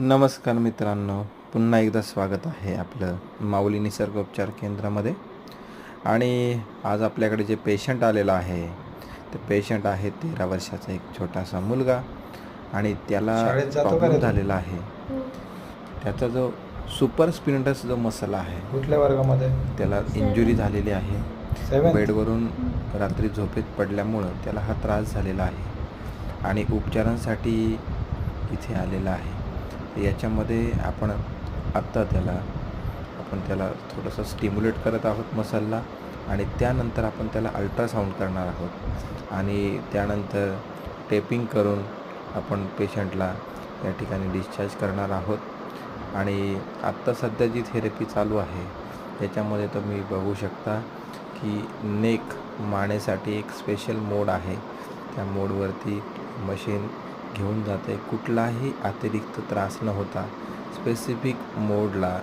नमस्कार मित्रांनो पुन्हा एकदा स्वागत आहे आपलं माऊली निसर्गोपचार केंद्रामध्ये. आणि आज आपल्याकडे जे पेशंट आलेलं आहे ते पेशंट आहे तेरा वर्षाचा एक छोटासा मुलगा आणि त्याला प्रॉब्लेम? झालेला आहे. त्याचा जो सुपर स्पिनटस जो मसल आहे कुठल्या वर्गामध्ये? त्याला इंजुरी झालेली आहे. बेडवरून रात्री झोपेत पडल्यामुळं त्याला हा त्रास झालेला आहे. आणि उपचारांसाठी इथे आलेला आहे. याच्यामध्ये आपण आत्ता त्याला आपण त्याला थोडंसं स्टिम्युलेट करत आहोत मसाला आणि त्यानंतर आपण त्याला अल्ट्रासाऊंड करणार आहोत. आणि त्यानंतर टेपिंग करून आपण पेशंटला या ठिकाणी डिस्चार्ज करणार आहोत. आणि आत्ता सध्या जी थेरपी चालू आहे त्याच्यामध्ये तुम्ही बघू शकता की नेक मानेसाठी एक स्पेशल मोड आहे. त्या मोडवरती मशीन घेऊन जाते. कुठलाही अतिरिक्त त्रास न होता स्पेसिफिक मोडला